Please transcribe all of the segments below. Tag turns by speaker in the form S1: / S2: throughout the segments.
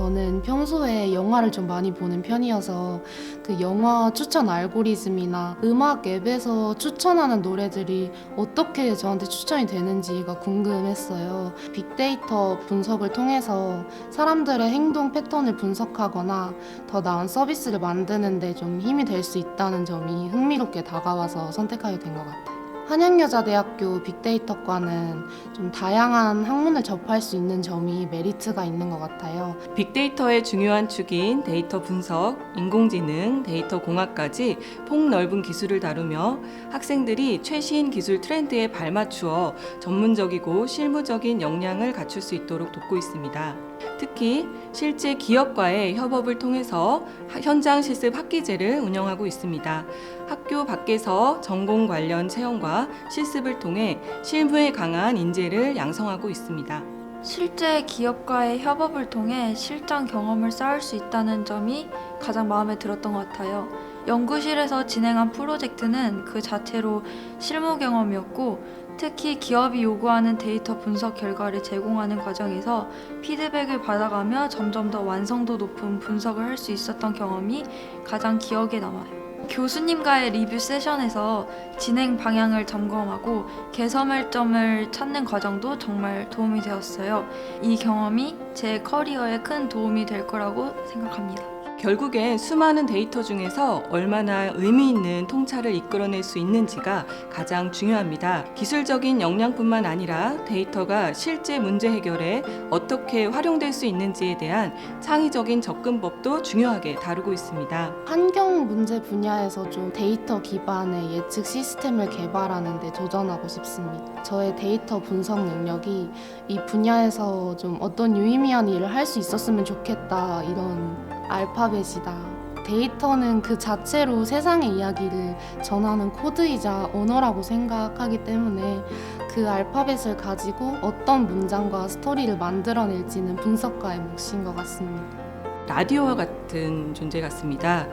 S1: 저는 평소에 영화를 좀 많이 보는 편이어서 그 영화 추천 알고리즘이나 음악 앱에서 추천하는 노래들이 어떻게 저한테 추천이 되는지가 궁금했어요. 빅데이터 분석을 통해서 사람들의 행동 패턴을 분석하거나 더 나은 서비스를 만드는데 좀 힘이 될 수 있다는 점이 흥미롭게 다가와서 선택하게 된 것 같아요. 한양여자대학교 빅데이터과는 좀 다양한 학문을 접할 수 있는 점이 메리트가 있는 것 같아요.
S2: 빅데이터의 중요한 축인 데이터 분석, 인공지능, 데이터 공학까지 폭넓은 기술을 다루며 학생들이 최신 기술 트렌드에 발맞추어 전문적이고 실무적인 역량을 갖출 수 있도록 돕고 있습니다. 특히 실제 기업과의 협업을 통해서 하- 현장 실습 학기제를 운영하고 있습니다. 학교 밖에서 전공 관련 체험과 실습을 통해 실무에 강한 인재를 양성하고 있습니다.
S3: 실제 기업과의 협업을 통해 실전 경험을 쌓을 수 있다는 점이 가장 마음에 들었던 것 같아요. 연구실에서 진행한 프로젝트는 그 자체로 실무 경험이었고 특히 기업이 요구하는 데이터 분석 결과를 제공하는 과정에서 피드백을 받아가며 점점 더 완성도 높은 분석을 할 수 있었던 경험이 가장 기억에 남아요. 교수님과의 리뷰 세션에서 진행 방향을 점검하고 개선할 점을 찾는 과정도 정말 도움이 되었어요. 이 경험이 제 커리어에 큰 도움이 될 거라고 생각합니다.
S2: 결국엔 수많은 데이터 중에서 얼마나 의미 있는 통찰을 이끌어낼 수 있는지가 가장 중요합니다. 기술적인 역량뿐만 아니라 데이터가 실제 문제 해결에 어떻게 활용될 수 있는지에 대한 창의적인 접근법도 중요하게 다루고 있습니다.
S1: 환경 문제 분야에서 좀 데이터 기반의 예측 시스템을 개발하는 데 도전하고 싶습니다. 저의 데이터 분석 능력이 이 분야에서 좀 어떤 유의미한 일을 할 수 있었으면 좋겠다 이런 알파벳이다. 데이터는 그 자체로 세상의 이야기를 전하는 코드이자 언어라고 생각하기 때문에 그 알파벳을 가지고 어떤 문장과 스토리를 만들어낼지는 분석가의 몫인 것 같습니다.
S2: 라디오와 같은 존재 같습니다.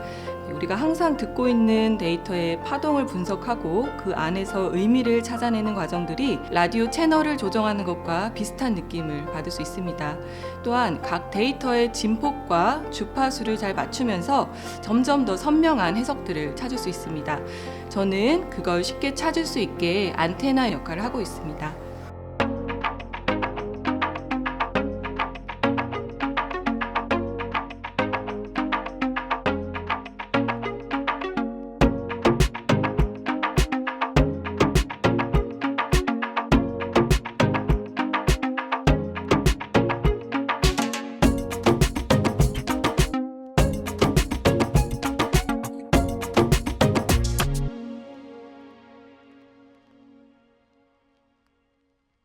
S2: 우리가 항상 듣고 있는 데이터의 파동을 분석하고 그 안에서 의미를 찾아내는 과정들이 라디오 채널을 조정하는 것과 비슷한 느낌을 받을 수 있습니다. 또한 각 데이터의 진폭과 주파수를 잘 맞추면서 점점 더 선명한 해석들을 찾을 수 있습니다. 저는 그걸 쉽게 찾을 수 있게 안테나 역할을 하고 있습니다.